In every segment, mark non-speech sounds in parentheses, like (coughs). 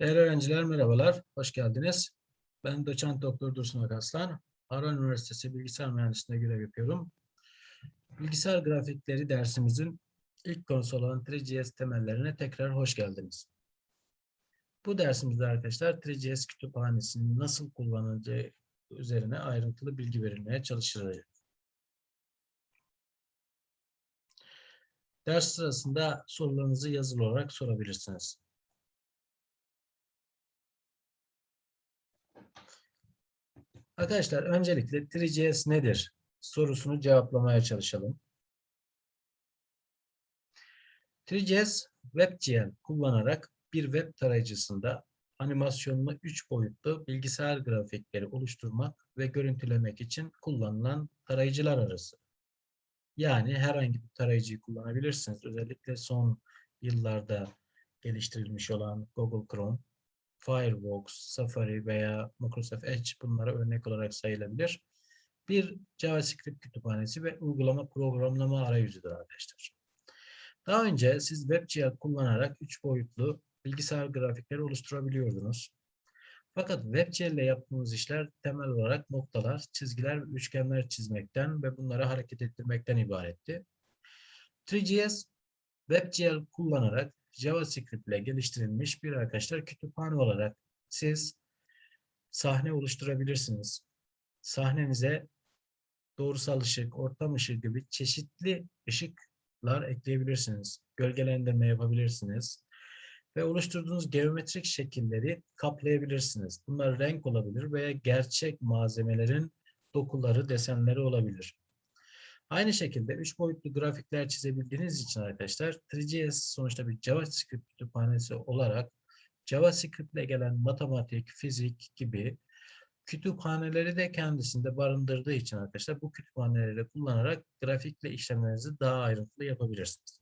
Değerli öğrenciler merhabalar, hoş geldiniz. Ben doçent doktor Dursun Akaslan. Harran Üniversitesi Bilgisayar Mühendisliğinde görev yapıyorum. Bilgisayar grafikleri dersimizin ilk konusu olan 3GS temellerine tekrar hoş geldiniz. Bu dersimizde arkadaşlar 3GS kütüphanesinin nasıl kullanılacağı üzerine ayrıntılı bilgi verilmeye çalışacağız. Ders sırasında sorularınızı yazılı olarak sorabilirsiniz. Arkadaşlar öncelikle 3GS nedir sorusunu cevaplamaya çalışalım. 3GS WebGL kullanarak bir web tarayıcısında animasyonlu 3 boyutlu bilgisayar grafikleri oluşturmak ve görüntülemek için kullanılan tarayıcılar arası. Yani herhangi bir tarayıcıyı kullanabilirsiniz. Özellikle son yıllarda geliştirilmiş olan Google Chrome, Firefox, Safari veya Microsoft Edge bunlara örnek olarak sayılabilir. Bir JavaScript kütüphanesi ve uygulama programlama arayüzüdür arkadaşlar. Daha önce siz WebGL kullanarak 3 boyutlu bilgisayar grafikleri oluşturabiliyordunuz. Fakat WebGL ile yaptığımız işler temel olarak noktalar, çizgiler ve üçgenler çizmekten ve bunları hareket ettirmekten ibaretti. 3GS WebGL kullanarak JavaScript ile geliştirilmiş bir arkadaşlar kütüphane olarak siz sahne oluşturabilirsiniz. Sahnenize doğrusal ışık, ortam ışığı gibi çeşitli ışıklar ekleyebilirsiniz. Gölgelendirme yapabilirsiniz. Ve oluşturduğunuz geometrik şekilleri kaplayabilirsiniz. Bunlar renk olabilir veya gerçek malzemelerin dokuları, desenleri olabilir. Aynı şekilde 3 boyutlu grafikler çizebildiğiniz için arkadaşlar 3GS sonuçta bir JavaScript kütüphanesi olarak JavaScript ile gelen matematik, fizik gibi kütüphaneleri de kendisinde barındırdığı için arkadaşlar bu kütüphaneleri kullanarak grafikle işlemlerinizi daha ayrıntılı yapabilirsiniz.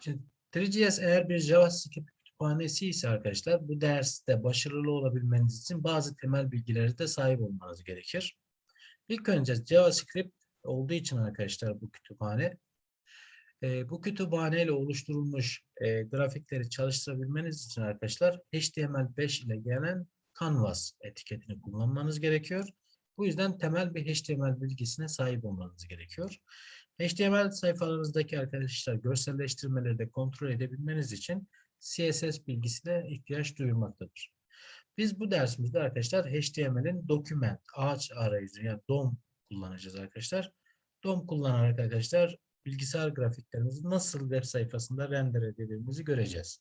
Şimdi 3GS eğer bir JavaScript kütüphanesi ise arkadaşlar bu derste başarılı olabilmeniz için bazı temel bilgileri de sahip olmanız gerekir. İlk önce JavaScript olduğu için arkadaşlar bu kütüphane e, bu kütüphane ile oluşturulmuş e, grafikleri çalıştırabilmeniz için arkadaşlar HTML5 ile gelen Canvas etiketini kullanmanız gerekiyor. Bu yüzden temel bir HTML bilgisine sahip olmanız gerekiyor. HTML sayfalarınızdaki arkadaşlar görselleştirmeleri de kontrol edebilmeniz için CSS bilgisine ihtiyaç duyulmaktadır. Biz bu dersimizde arkadaşlar HTML'in document, ağaç arayüzü yani DOM kullanacağız arkadaşlar. DOM kullanarak arkadaşlar bilgisayar grafiklerimizi nasıl web sayfasında render edebildiğimizi göreceğiz.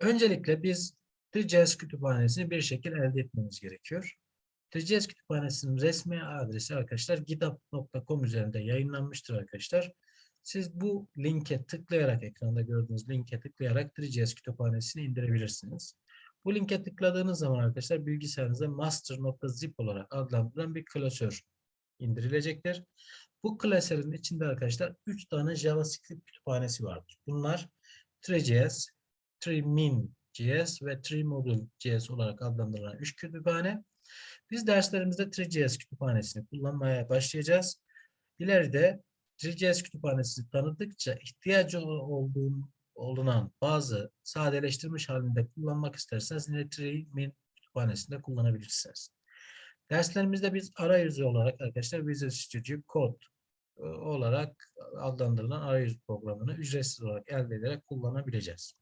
Öncelikle biz 3GS kütüphanesini bir şekilde elde etmemiz gerekiyor. 3GS kütüphanesinin resmi adresi arkadaşlar github.com üzerinde yayınlanmıştır arkadaşlar. Siz bu linke tıklayarak ekranda gördüğünüz linke tıklayarak 3GS kütüphanesini indirebilirsiniz. Bu linke tıkladığınız zaman arkadaşlar bilgisayarınıza master.zip olarak adlandırılan bir klasör indirilecektir. Bu klasörün içinde arkadaşlar 3 tane JavaScript kütüphanesi vardır. Bunlar 3GS, 3min.js ve 3module.js olarak adlandırılan 3 kütüphane. Biz derslerimizde 3GS kütüphanesini kullanmaya başlayacağız. İleride 3GS kütüphanesini tanıdıkça ihtiyacı olduğun olunan bazı sadeleştirilmiş halinde kullanmak isterseniz 3min kütüphanesinde kullanabilirsiniz. Derslerimizde biz arayüzü olarak arkadaşlar Visual Studio Code olarak adlandırılan arayüz programını ücretsiz olarak elde ederek kullanabileceğiz.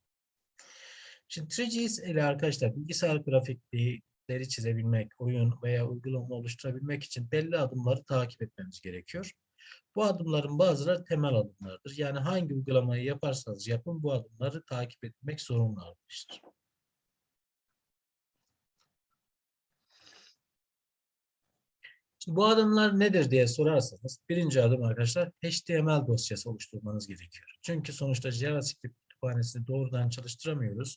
Şimdi 3GS ile arkadaşlar bilgisayar grafikleri çizebilmek, oyun veya uygulama oluşturabilmek için belli adımları takip etmemiz gerekiyor. Bu adımların bazıları temel adımlardır. Yani hangi uygulamayı yaparsanız yapın bu adımları takip etmek zorunlu arkadaşlar. Şimdi bu adımlar nedir diye sorarsanız birinci adım arkadaşlar HTML dosyası oluşturmanız gerekiyor. Çünkü sonuçta JavaScript kütüphanesini doğrudan çalıştıramıyoruz.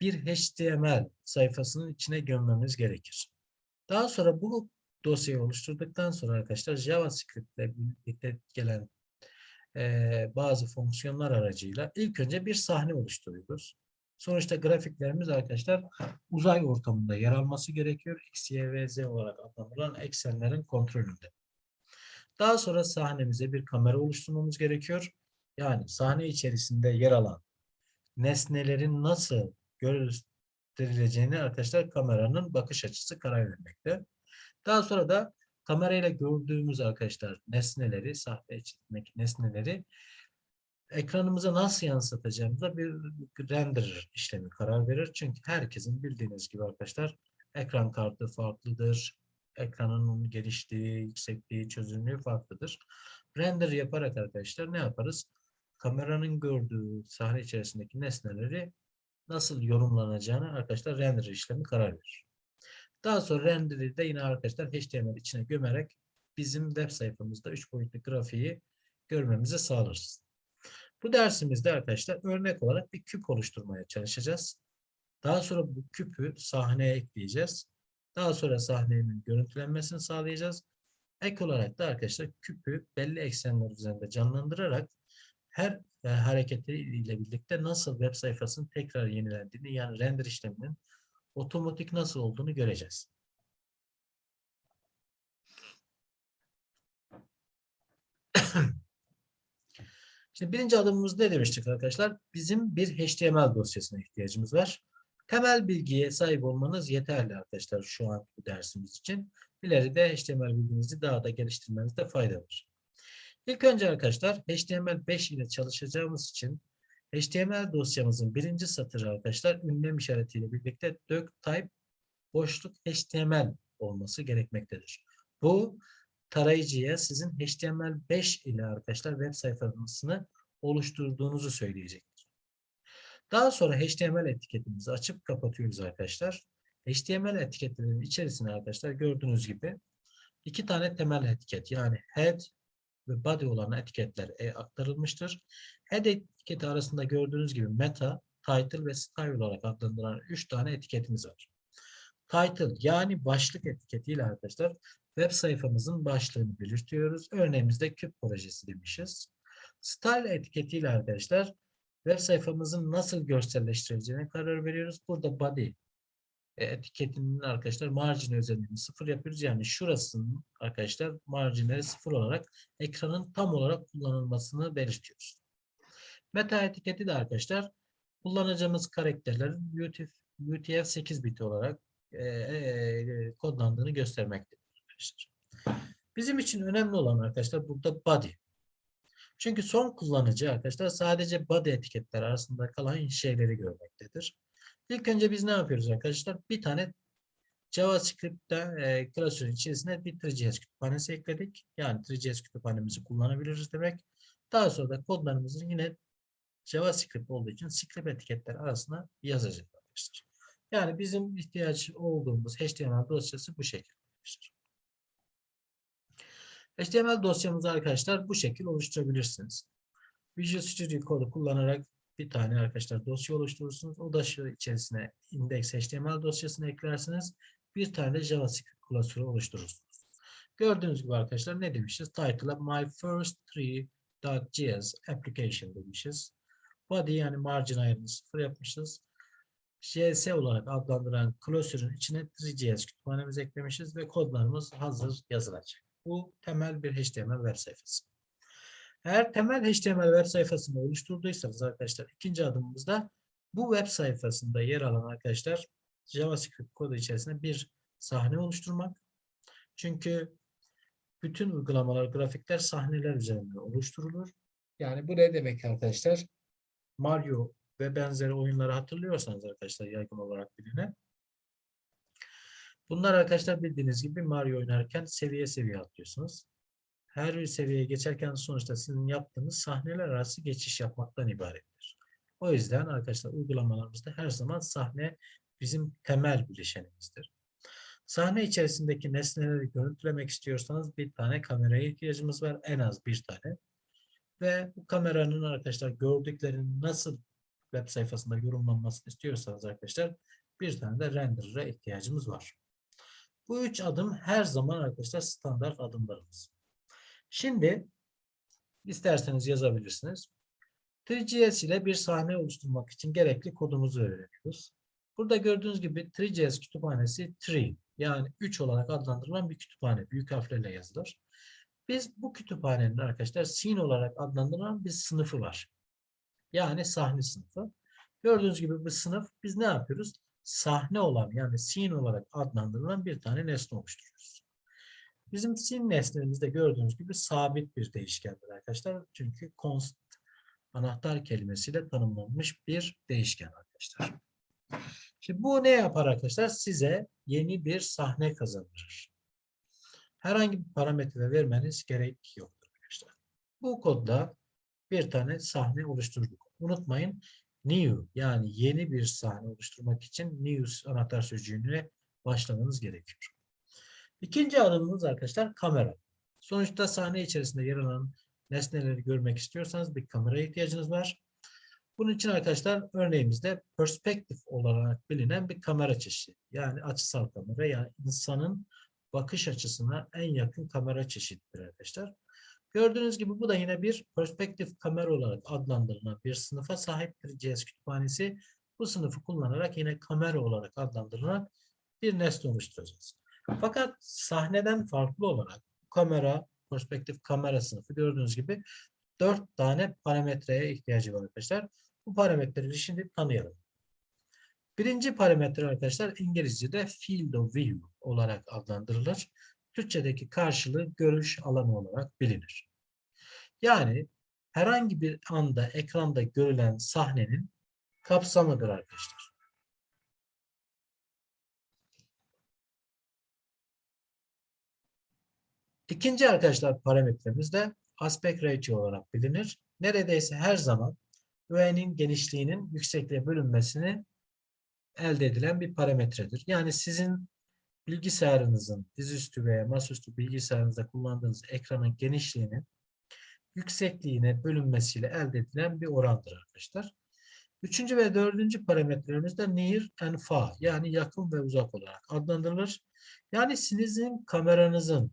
Bir HTML sayfasının içine gömmemiz gerekir. Daha sonra bu dosyayı oluşturduktan sonra arkadaşlar JavaScript ile birlikte gelen e, bazı fonksiyonlar aracıyla ilk önce bir sahne oluşturuyoruz. Sonuçta grafiklerimiz arkadaşlar uzay ortamında yer alması gerekiyor. X, Y ve Z olarak adlandırılan eksenlerin kontrolünde. Daha sonra sahnemize bir kamera oluşturmamız gerekiyor. yani sahne içerisinde yer alan nesnelerin nasıl gösterileceğini arkadaşlar kameranın bakış açısı karar vermekte. Daha sonra da kamerayla gördüğümüz arkadaşlar nesneleri, sahne içindeki nesneleri ekranımıza nasıl yansıtacağımıza bir render işlemi karar verir. Çünkü herkesin bildiğiniz gibi arkadaşlar ekran kartı farklıdır. Ekranın geliştiği, yüksekliği, çözünürlüğü farklıdır. Render yaparak arkadaşlar ne yaparız? Kameranın gördüğü sahne içerisindeki nesneleri nasıl yorumlanacağını arkadaşlar render işlemi karar verir. Daha sonra render'i de yine arkadaşlar HTML içine gömerek bizim web sayfamızda 3 boyutlu grafiği görmemizi sağlarız. Bu dersimizde arkadaşlar örnek olarak bir küp oluşturmaya çalışacağız. Daha sonra bu küpü sahneye ekleyeceğiz. Daha sonra sahnenin görüntülenmesini sağlayacağız. Ek olarak da arkadaşlar küpü belli eksenler üzerinde canlandırarak her e, hareketiyle birlikte nasıl web sayfasının tekrar yenilendiğini yani render işleminin otomatik nasıl olduğunu göreceğiz. (clears throat) Şimdi birinci adımımız ne demiştik arkadaşlar? Bizim bir HTML dosyasına ihtiyacımız var. Temel bilgiye sahip olmanız yeterli arkadaşlar şu an bu dersimiz için. İleride HTML bilginizi daha da geliştirmenizde fayda var. İlk önce arkadaşlar HTML5 ile çalışacağımız için HTML dosyamızın birinci satırı arkadaşlar ünlem işaretiyle birlikte doctype boşluk HTML olması gerekmektedir. Bu tarayıcıya sizin HTML5 ile arkadaşlar web sayfasını oluşturduğunuzu söyleyecektir. Daha sonra HTML etiketimizi açıp kapatıyoruz arkadaşlar. HTML etiketlerinin içerisine arkadaşlar gördüğünüz gibi iki tane temel etiket yani head ve body olan etiketler e, aktarılmıştır. Head etiketi arasında gördüğünüz gibi meta, title ve style olarak adlandırılan 3 tane etiketimiz var. Title yani başlık etiketiyle arkadaşlar web sayfamızın başlığını belirtiyoruz. Örneğimizde küp projesi demişiz. Style etiketiyle arkadaşlar web sayfamızın nasıl görselleştirileceğine karar veriyoruz. Burada body e, etiketinin arkadaşlar marjini özelliğini sıfır yapıyoruz. Yani şurasının arkadaşlar marjinleri sıfır olarak ekranın tam olarak kullanılmasını belirtiyoruz. Meta etiketi de arkadaşlar kullanacağımız karakterlerin UTF-8 biti olarak e, e, kodlandığını göstermektedir arkadaşlar. Bizim için önemli olan arkadaşlar burada body. Çünkü son kullanıcı arkadaşlar sadece body etiketler arasında kalan şeyleri görmektedir. İlk önce biz ne yapıyoruz arkadaşlar? Bir tane JavaScript'te e, klasörün içerisine bir 3GS kütüphanesi ekledik. Yani 3GS kütüphanemizi kullanabiliriz demek. Daha sonra da kodlarımızı yine JavaScript olduğu için script etiketler arasına yazacağız arkadaşlar. Yani bizim ihtiyaç olduğumuz HTML dosyası bu şekilde arkadaşlar. HTML dosyamızı arkadaşlar bu şekilde oluşturabilirsiniz. Visual Studio Code'u kullanarak bir tane arkadaşlar dosya oluşturursunuz. O dosya içerisine index HTML dosyasını eklersiniz. Bir tane de JavaScript klasörü oluşturursunuz. Gördüğünüz gibi arkadaşlar ne demişiz? Title'a my first three .js application demişiz. Body yani margin ayarını sıfır yapmışız. JS olarak adlandıran klasörün içine 3JS kütüphanemizi eklemişiz ve kodlarımız hazır yazılacak. Bu temel bir HTML web sayfası. Eğer temel HTML web sayfasını oluşturduysanız arkadaşlar ikinci adımımızda bu web sayfasında yer alan arkadaşlar JavaScript kodu içerisinde bir sahne oluşturmak. Çünkü bütün uygulamalar, grafikler sahneler üzerinde oluşturulur. Yani bu ne demek arkadaşlar? Mario ve benzeri oyunları hatırlıyorsanız arkadaşlar yaygın olarak bilinen. Bunlar arkadaşlar bildiğiniz gibi Mario oynarken seviye seviye atlıyorsunuz her bir seviyeye geçerken sonuçta sizin yaptığınız sahneler arası geçiş yapmaktan ibarettir. O yüzden arkadaşlar uygulamalarımızda her zaman sahne bizim temel bileşenimizdir. Sahne içerisindeki nesneleri görüntülemek istiyorsanız bir tane kameraya ihtiyacımız var. En az bir tane. Ve bu kameranın arkadaşlar gördüklerinin nasıl web sayfasında yorumlanmasını istiyorsanız arkadaşlar bir tane de renderer'a ihtiyacımız var. Bu üç adım her zaman arkadaşlar standart adımlarımız. Şimdi isterseniz yazabilirsiniz. 3GS ile bir sahne oluşturmak için gerekli kodumuzu öğreniyoruz. Burada gördüğünüz gibi 3GS kütüphanesi 3 yani 3 olarak adlandırılan bir kütüphane. Büyük harflerle yazılır. Biz bu kütüphanenin arkadaşlar scene olarak adlandırılan bir sınıfı var. Yani sahne sınıfı. Gördüğünüz gibi bu sınıf biz ne yapıyoruz? Sahne olan yani scene olarak adlandırılan bir tane nesne oluşturuyoruz. Bizim scene nesnemizde gördüğünüz gibi sabit bir değişkendir arkadaşlar. Çünkü const anahtar kelimesiyle tanımlanmış bir değişken arkadaşlar. Şimdi bu ne yapar arkadaşlar? Size yeni bir sahne kazandırır. Herhangi bir parametre vermeniz gerek yoktur arkadaşlar. Bu kodda bir tane sahne oluşturduk. Unutmayın new yani yeni bir sahne oluşturmak için new anahtar sözcüğüne başlamanız gerekiyor. İkinci adımımız arkadaşlar kamera. Sonuçta sahne içerisinde yer alan nesneleri görmek istiyorsanız bir kameraya ihtiyacınız var. Bunun için arkadaşlar örneğimizde perspektif olarak bilinen bir kamera çeşidi. Yani açısal kamera yani insanın bakış açısına en yakın kamera çeşididir arkadaşlar. Gördüğünüz gibi bu da yine bir perspektif kamera olarak adlandırılan bir sınıfa sahip bir JS kütüphanesi. Bu sınıfı kullanarak yine kamera olarak adlandırılan bir nesne oluşturacağız. Fakat sahneden farklı olarak kamera, perspektif kamera sınıfı gördüğünüz gibi dört tane parametreye ihtiyacı var arkadaşlar. Bu parametreleri şimdi tanıyalım. Birinci parametre arkadaşlar İngilizce'de field of view olarak adlandırılır. Türkçedeki karşılığı görüş alanı olarak bilinir. Yani herhangi bir anda ekranda görülen sahnenin kapsamıdır arkadaşlar. İkinci arkadaşlar parametremiz de aspect ratio olarak bilinir. Neredeyse her zaman öğenin genişliğinin yüksekliğe bölünmesini elde edilen bir parametredir. Yani sizin bilgisayarınızın dizüstü veya masaüstü bilgisayarınızda kullandığınız ekranın genişliğinin yüksekliğine bölünmesiyle elde edilen bir orandır arkadaşlar. Üçüncü ve dördüncü parametrelerimiz de near and far yani yakın ve uzak olarak adlandırılır. Yani sizin kameranızın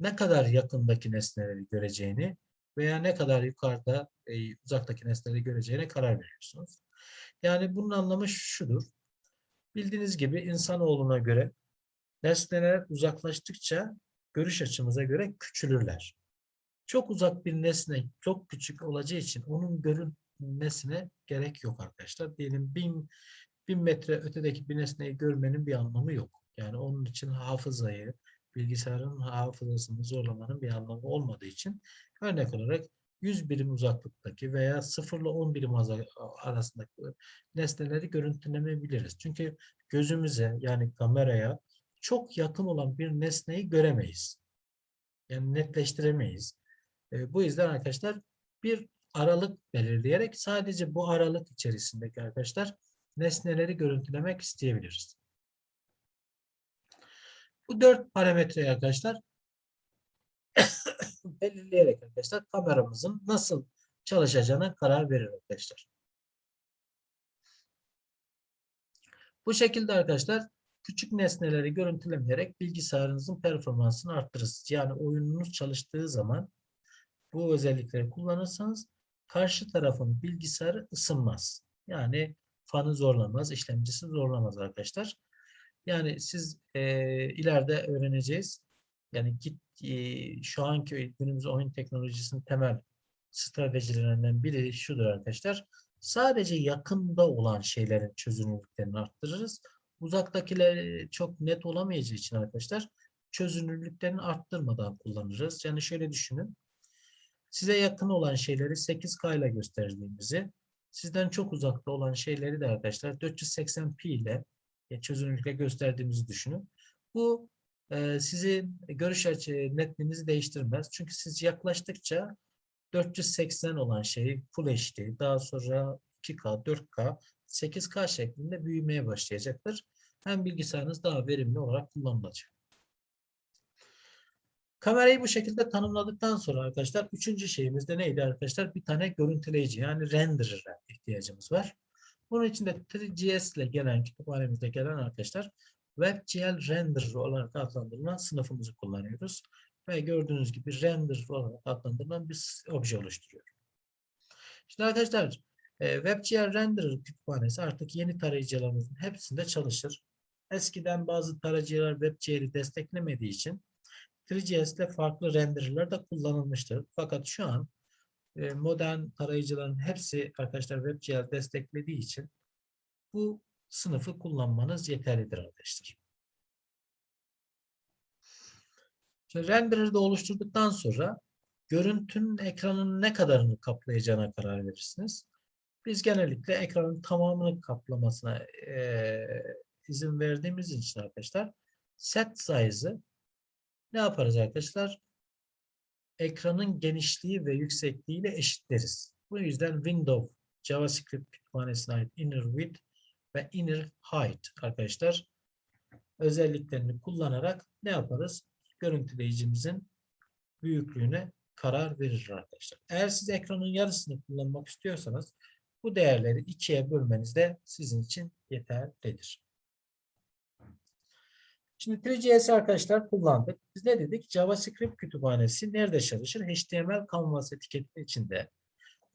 ne kadar yakındaki nesneleri göreceğini veya ne kadar yukarıda e, uzaktaki nesneleri göreceğine karar veriyorsunuz. Yani bunun anlamı şudur. Bildiğiniz gibi insanoğluna göre nesneler uzaklaştıkça görüş açımıza göre küçülürler. Çok uzak bir nesne çok küçük olacağı için onun görünmesine gerek yok arkadaşlar. Diyelim bin, bin metre ötedeki bir nesneyi görmenin bir anlamı yok. Yani onun için hafızayı, bilgisayarın hafızasını zorlamanın bir anlamı olmadığı için örnek olarak 100 birim uzaklıktaki veya 0 ile 10 birim arasındaki nesneleri görüntülemeyebiliriz. Çünkü gözümüze yani kameraya çok yakın olan bir nesneyi göremeyiz. Yani netleştiremeyiz. E, bu yüzden arkadaşlar bir aralık belirleyerek sadece bu aralık içerisindeki arkadaşlar nesneleri görüntülemek isteyebiliriz. Bu dört parametreyi arkadaşlar (coughs) belirleyerek arkadaşlar kameramızın nasıl çalışacağına karar verir arkadaşlar. Bu şekilde arkadaşlar küçük nesneleri görüntülemeyerek bilgisayarınızın performansını arttırırsınız. Yani oyununuz çalıştığı zaman bu özellikleri kullanırsanız karşı tarafın bilgisayarı ısınmaz. Yani fanı zorlamaz, işlemcisi zorlamaz arkadaşlar. Yani siz e, ileride öğreneceğiz. Yani git e, şu anki günümüz oyun teknolojisinin temel stratejilerinden biri şudur arkadaşlar. Sadece yakında olan şeylerin çözünürlüklerini arttırırız. Uzaktakiler çok net olamayacağı için arkadaşlar çözünürlüklerini arttırmadan kullanırız. Yani şöyle düşünün. Size yakın olan şeyleri 8K ile gösterdiğimizi, sizden çok uzakta olan şeyleri de arkadaşlar 480p ile çözünürlükle gösterdiğimizi düşünün. Bu e, sizin görüş açı netliğinizi değiştirmez. Çünkü siz yaklaştıkça 480 olan şeyi Full HD, daha sonra 2K, 4K, 8K şeklinde büyümeye başlayacaktır. Hem bilgisayarınız daha verimli olarak kullanılacak. Kamerayı bu şekilde tanımladıktan sonra arkadaşlar üçüncü şeyimiz de neydi arkadaşlar? Bir tane görüntüleyici yani renderer'a ihtiyacımız var. Bunun için de 3GS ile gelen kütüphanemizde gelen arkadaşlar WebGL Renderer olarak adlandırılan sınıfımızı kullanıyoruz. Ve gördüğünüz gibi render olarak adlandırılan bir obje oluşturuyor. Şimdi arkadaşlar e, WebGL Renderer kütüphanesi artık yeni tarayıcılarımızın hepsinde çalışır. Eskiden bazı tarayıcılar WebGL'i desteklemediği için 3GS'de farklı renderler de kullanılmıştır. Fakat şu an e, modern tarayıcıların hepsi arkadaşlar WebGL desteklediği için bu sınıfı kullanmanız yeterlidir arkadaşlar. Şimdi renderer'ı da oluşturduktan sonra görüntünün ekranın ne kadarını kaplayacağına karar verirsiniz. Biz genellikle ekranın tamamını kaplamasına eee, izin verdiğimiz için arkadaşlar set size'ı ne yaparız arkadaşlar? Ekranın genişliği ve yüksekliğiyle eşitleriz. Bu yüzden window JavaScript kütüphanesine ait inner width ve inner height arkadaşlar özelliklerini kullanarak ne yaparız? Görüntüleyicimizin büyüklüğüne karar verir arkadaşlar. Eğer siz ekranın yarısını kullanmak istiyorsanız bu değerleri ikiye bölmeniz de sizin için yeterlidir. Şimdi 3GS arkadaşlar kullandık. Biz ne dedik? JavaScript kütüphanesi nerede çalışır? HTML Canvas etiketi içinde.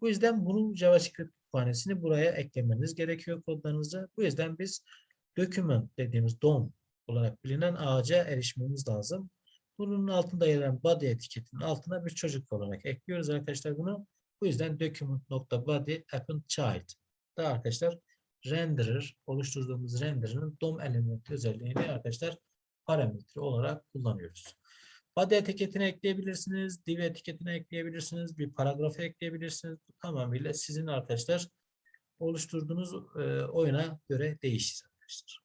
Bu yüzden bunun JavaScript kütüphanesini buraya eklemeniz gerekiyor kodlarınızı. Bu yüzden biz document dediğimiz DOM olarak bilinen ağaca erişmemiz lazım. Bunun altında yer alan body etiketinin altına bir çocuk olarak ekliyoruz arkadaşlar bunu. Bu yüzden document.body append child da arkadaşlar renderer oluşturduğumuz renderer'ın DOM element özelliğini arkadaşlar parametre olarak kullanıyoruz. Body etiketini ekleyebilirsiniz, div etiketini ekleyebilirsiniz, bir paragrafı ekleyebilirsiniz. Bu tamamıyla sizin arkadaşlar oluşturduğunuz e, oyuna göre değişir arkadaşlar.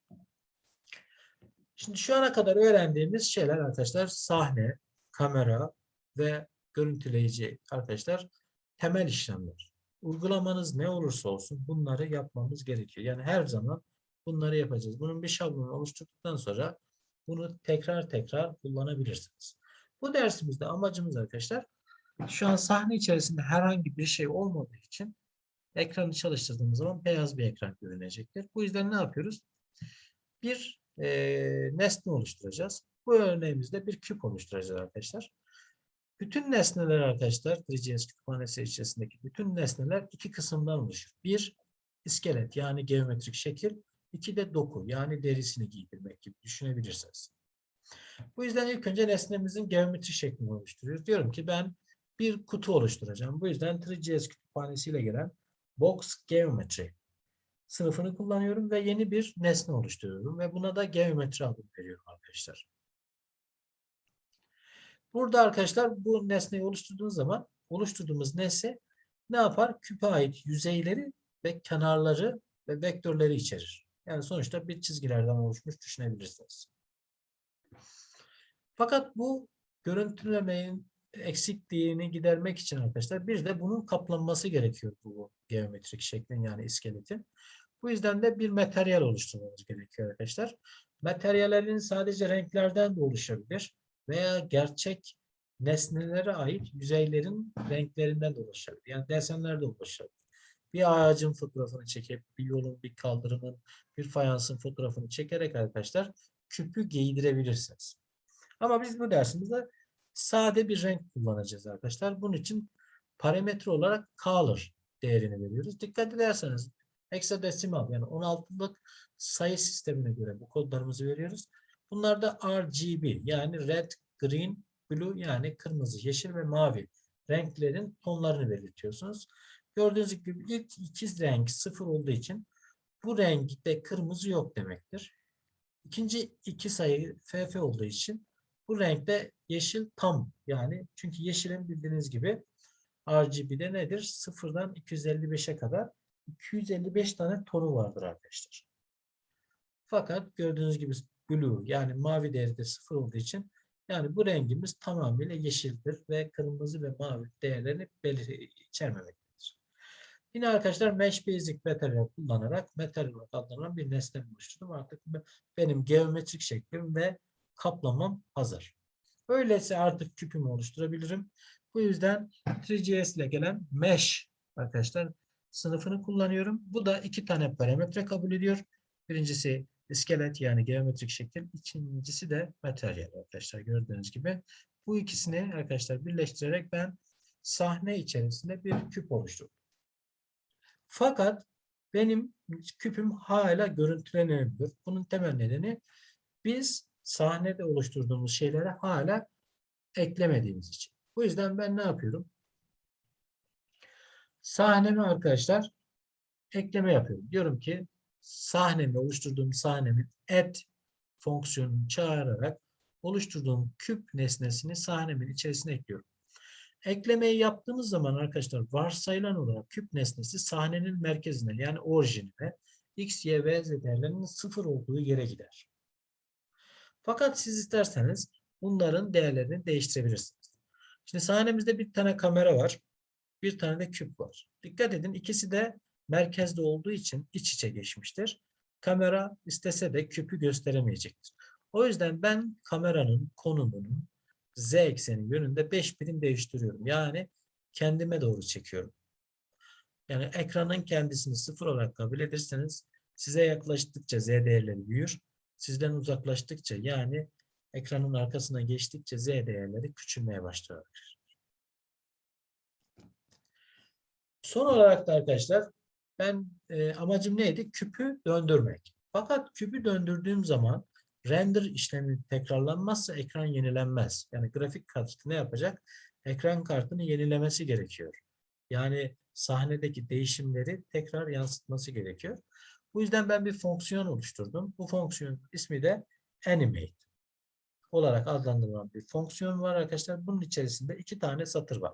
Şimdi şu ana kadar öğrendiğimiz şeyler arkadaşlar sahne, kamera ve görüntüleyici arkadaşlar temel işlemler. Uygulamanız ne olursa olsun bunları yapmamız gerekiyor. Yani her zaman bunları yapacağız. Bunun bir şablonu oluşturduktan sonra bunu tekrar tekrar kullanabilirsiniz. Bu dersimizde amacımız arkadaşlar şu an sahne içerisinde herhangi bir şey olmadığı için ekranı çalıştırdığımız zaman beyaz bir ekran görünecektir. Bu yüzden ne yapıyoruz? Bir e, nesne oluşturacağız. Bu örneğimizde bir küp oluşturacağız arkadaşlar. Bütün nesneler arkadaşlar 3GS kütüphanesi içerisindeki bütün nesneler iki kısımdan oluşur. Bir iskelet yani geometrik şekil. iki de doku yani derisini giydirmek gibi düşünebilirsiniz. Bu yüzden ilk önce nesnemizin geometri şeklini oluşturuyoruz. Diyorum ki ben bir kutu oluşturacağım. Bu yüzden 3GS kütüphanesiyle gelen Box Geometry sınıfını kullanıyorum ve yeni bir nesne oluşturuyorum ve buna da geometri adını veriyorum arkadaşlar. Burada arkadaşlar bu nesneyi oluşturduğunuz zaman oluşturduğumuz nesne ne yapar? Küpe ait yüzeyleri ve kenarları ve vektörleri içerir. Yani sonuçta bir çizgilerden oluşmuş düşünebilirsiniz. Fakat bu görüntülemeyin eksikliğini gidermek için arkadaşlar bir de bunun kaplanması gerekiyor bu geometrik şeklin yani iskeletin. Bu yüzden de bir materyal oluşturmamız gerekiyor arkadaşlar. Materyallerin sadece renklerden de oluşabilir veya gerçek nesnelere ait yüzeylerin renklerinden de oluşabilir. Yani desenler de oluşabilir. Bir ağacın fotoğrafını çekip, bir yolun, bir kaldırımın, bir fayansın fotoğrafını çekerek arkadaşlar küpü giydirebilirsiniz. Ama biz bu dersimizde sade bir renk kullanacağız arkadaşlar. Bunun için parametre olarak color değerini veriyoruz. Dikkat ederseniz hexadesimal yani 16'lık sayı sistemine göre bu kodlarımızı veriyoruz. Bunlar da RGB yani red, green, blue yani kırmızı, yeşil ve mavi renklerin tonlarını belirtiyorsunuz. Gördüğünüz gibi ilk ikiz renk sıfır olduğu için bu renkte kırmızı yok demektir. İkinci iki sayı FF olduğu için bu renkte yeşil tam yani çünkü yeşilin bildiğiniz gibi RGB'de nedir? Sıfırdan 255'e kadar 255 tane tonu vardır arkadaşlar. Fakat gördüğünüz gibi blue yani mavi değeri de sıfır olduğu için yani bu rengimiz tamamıyla yeşildir ve kırmızı ve mavi değerlerini içermemektedir. Yine arkadaşlar Mesh Basic Material kullanarak Material adlanan bir nesne oluşturdum. Artık benim geometrik şeklim ve kaplamam hazır. Öyleyse artık küpümü oluşturabilirim. Bu yüzden 3GS ile gelen Mesh arkadaşlar sınıfını kullanıyorum. Bu da iki tane parametre kabul ediyor. Birincisi iskelet yani geometrik şekil. İkincisi de materyal arkadaşlar gördüğünüz gibi. Bu ikisini arkadaşlar birleştirerek ben sahne içerisinde bir küp oluşturdum. Fakat benim küpüm hala görüntülenebiliyor. Bunun temel nedeni biz sahnede oluşturduğumuz şeylere hala eklemediğimiz için. Bu yüzden ben ne yapıyorum? Sahnemi arkadaşlar ekleme yapıyorum. Diyorum ki sahnemi oluşturduğum sahnemin add fonksiyonunu çağırarak oluşturduğum küp nesnesini sahnemin içerisine ekliyorum. Eklemeyi yaptığımız zaman arkadaşlar varsayılan olarak küp nesnesi sahnenin merkezine yani orijinine x, y ve z değerlerinin sıfır olduğu yere gider. Fakat siz isterseniz bunların değerlerini değiştirebilirsiniz. Şimdi sahnemizde bir tane kamera var. Bir tane de küp var. Dikkat edin ikisi de merkezde olduğu için iç içe geçmiştir. Kamera istese de küpü gösteremeyecektir. O yüzden ben kameranın konumunun z ekseni yönünde 5 birim değiştiriyorum. Yani kendime doğru çekiyorum. Yani ekranın kendisini sıfır olarak kabul ederseniz size yaklaştıkça z değerleri büyür. Sizden uzaklaştıkça yani ekranın arkasına geçtikçe z değerleri küçülmeye başlar. Son olarak da arkadaşlar ben e, amacım neydi? Küpü döndürmek. Fakat küpü döndürdüğüm zaman render işlemi tekrarlanmazsa ekran yenilenmez. Yani grafik kartı ne yapacak? Ekran kartını yenilemesi gerekiyor. Yani sahnedeki değişimleri tekrar yansıtması gerekiyor. Bu yüzden ben bir fonksiyon oluşturdum. Bu fonksiyon ismi de animate olarak adlandırılan bir fonksiyon var arkadaşlar. Bunun içerisinde iki tane satır var.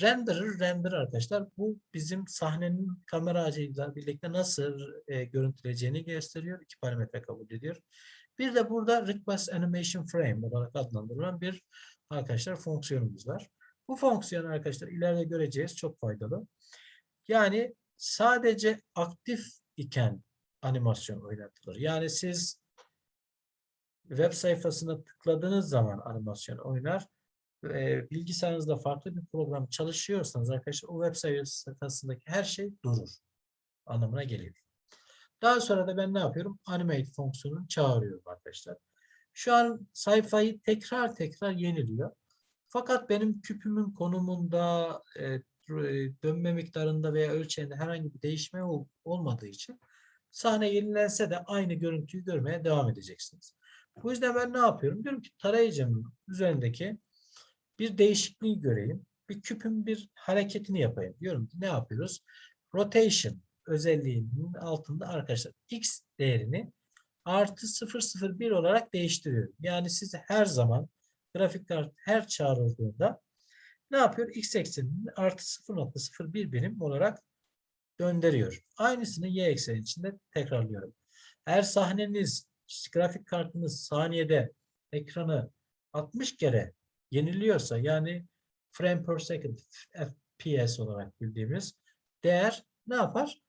Renderer, render arkadaşlar bu bizim sahnenin kamera ağacıyla birlikte nasıl e, görüntüleyeceğini gösteriyor. İki parametre kabul ediyor. Bir de burada request animation frame olarak adlandırılan bir arkadaşlar fonksiyonumuz var. Bu fonksiyon arkadaşlar ileride göreceğiz çok faydalı. Yani sadece aktif iken animasyon oynatılır. Yani siz web sayfasına tıkladığınız zaman animasyon oynar. E, bilgisayarınızda farklı bir program çalışıyorsanız arkadaşlar o web sayfasındaki her şey durur. Anlamına geliyor. Daha sonra da ben ne yapıyorum? Animate fonksiyonunu çağırıyorum arkadaşlar. Şu an sayfayı tekrar tekrar yeniliyor. Fakat benim küpümün konumunda e, dönme miktarında veya ölçeğinde herhangi bir değişme ol, olmadığı için sahne yenilense de aynı görüntüyü görmeye devam edeceksiniz. Bu yüzden ben ne yapıyorum? Diyorum ki tarayıcımın üzerindeki bir değişikliği göreyim. Bir küpün bir hareketini yapayım. Diyorum ki ne yapıyoruz? Rotation özelliğinin altında arkadaşlar x değerini artı 001 olarak değiştiriyorum. Yani siz her zaman grafik kart her çağrıldığında ne yapıyor? X eksenini artı 0.01 birim olarak gönderiyor. Aynısını Y ekseni içinde tekrarlıyorum. Eğer sahneniz, grafik kartınız saniyede ekranı 60 kere yeniliyorsa yani frame per second FPS olarak bildiğimiz değer ne yapar?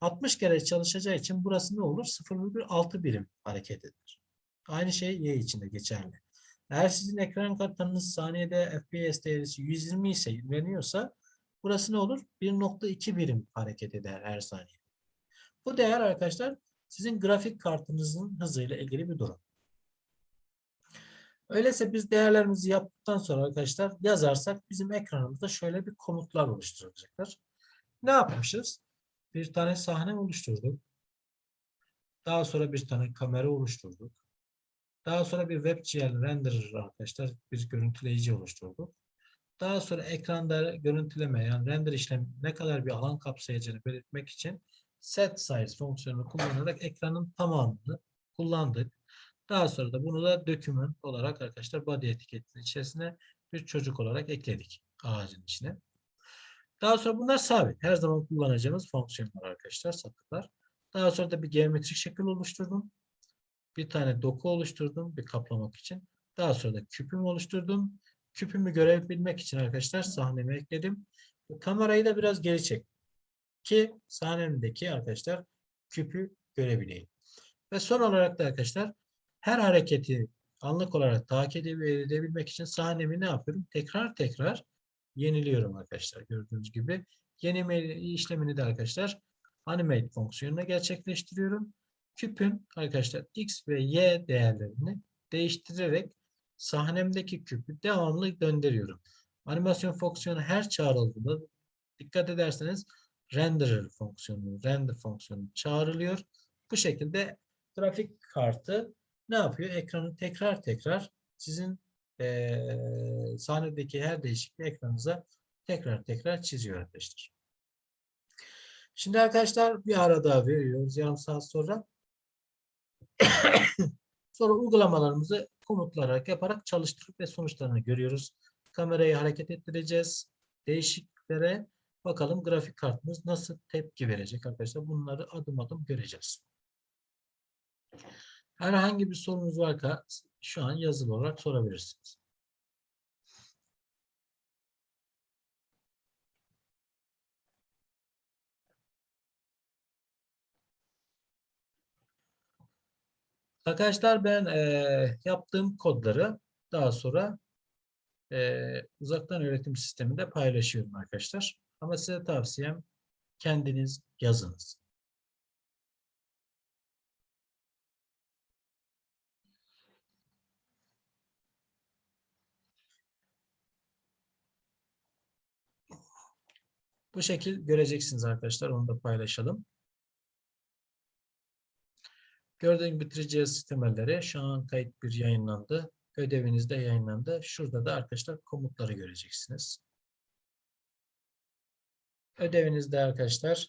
60 kere çalışacağı için burası ne olur? 0,6 birim hareket eder. Aynı şey Y içinde geçerli. Eğer sizin ekran kartınız saniyede FPS değeri 120 ise yenileniyorsa burası ne olur? 1.2 birim hareket eder her saniye. Bu değer arkadaşlar sizin grafik kartınızın hızıyla ilgili bir durum. Öyleyse biz değerlerimizi yaptıktan sonra arkadaşlar yazarsak bizim ekranımızda şöyle bir komutlar oluşturacaklar. Ne yapmışız? Bir tane sahne oluşturduk. Daha sonra bir tane kamera oluşturduk. Daha sonra bir WebGL renderer arkadaşlar bir görüntüleyici oluşturduk. Daha sonra ekranda görüntüleme yani render işlemi ne kadar bir alan kapsayacağını belirtmek için set size fonksiyonunu kullanarak ekranın tamamını kullandık. Daha sonra da bunu da document olarak arkadaşlar body etiketinin içerisine bir çocuk olarak ekledik ağacın içine. Daha sonra bunlar sabit. Her zaman kullanacağımız fonksiyonlar arkadaşlar, satırlar. Daha sonra da bir geometrik şekil oluşturdum. Bir tane doku oluşturdum bir kaplamak için. Daha sonra da küpümü oluşturdum. Küpümü görebilmek için arkadaşlar sahneme ekledim. Kamerayı da biraz geri çek. Ki sahnemdeki arkadaşlar küpü görebileyim. Ve son olarak da arkadaşlar her hareketi anlık olarak takip edebilmek için sahnemi ne yapıyorum? Tekrar tekrar yeniliyorum arkadaşlar gördüğünüz gibi. Yenileme işlemini de arkadaşlar animate fonksiyonuna gerçekleştiriyorum. Küpün arkadaşlar x ve y değerlerini değiştirerek sahnemdeki küpü devamlı döndürüyorum. Animasyon fonksiyonu her çağrıldığında dikkat ederseniz renderer fonksiyonu, render fonksiyonu çağrılıyor. Bu şekilde grafik kartı ne yapıyor? Ekranı tekrar tekrar sizin eee, sahnedeki her değişikliği ekranınıza tekrar tekrar çiziyor arkadaşlar. Şimdi arkadaşlar bir ara daha veriyoruz yarım saat sonra. (coughs) Sonra uygulamalarımızı komutlarak yaparak çalıştırıp ve sonuçlarını görüyoruz. Kamerayı hareket ettireceğiz. Değişikliklere bakalım grafik kartımız nasıl tepki verecek arkadaşlar. Bunları adım adım göreceğiz. Herhangi bir sorunuz varsa şu an yazılı olarak sorabilirsiniz. Arkadaşlar ben eee, yaptığım kodları daha sonra eee, uzaktan öğretim sisteminde paylaşıyorum arkadaşlar. Ama size tavsiyem kendiniz yazınız. Bu şekil göreceksiniz arkadaşlar. Onu da paylaşalım. Gördüğün bitireceğiz temelleri. Şu an kayıt bir yayınlandı. Ödeviniz de yayınlandı. Şurada da arkadaşlar komutları göreceksiniz. Ödevinizde arkadaşlar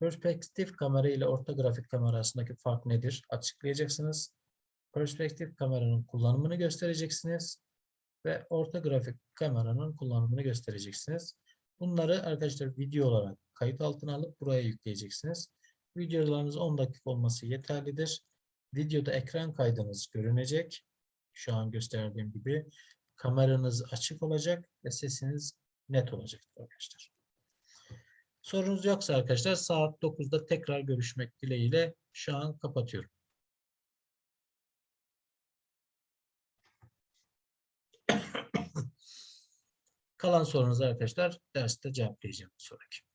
perspektif kamera ile orta grafik kamera arasındaki fark nedir? Açıklayacaksınız. Perspektif kameranın kullanımını göstereceksiniz. Ve orta grafik kameranın kullanımını göstereceksiniz. Bunları arkadaşlar video olarak kayıt altına alıp buraya yükleyeceksiniz. Videolarınız 10 dakika olması yeterlidir. Videoda ekran kaydınız görünecek. Şu an gösterdiğim gibi kameranız açık olacak ve sesiniz net olacak arkadaşlar. Sorunuz yoksa arkadaşlar saat 9'da tekrar görüşmek dileğiyle şu an kapatıyorum. Kalan sorunuzu arkadaşlar derste cevaplayacağım sonraki.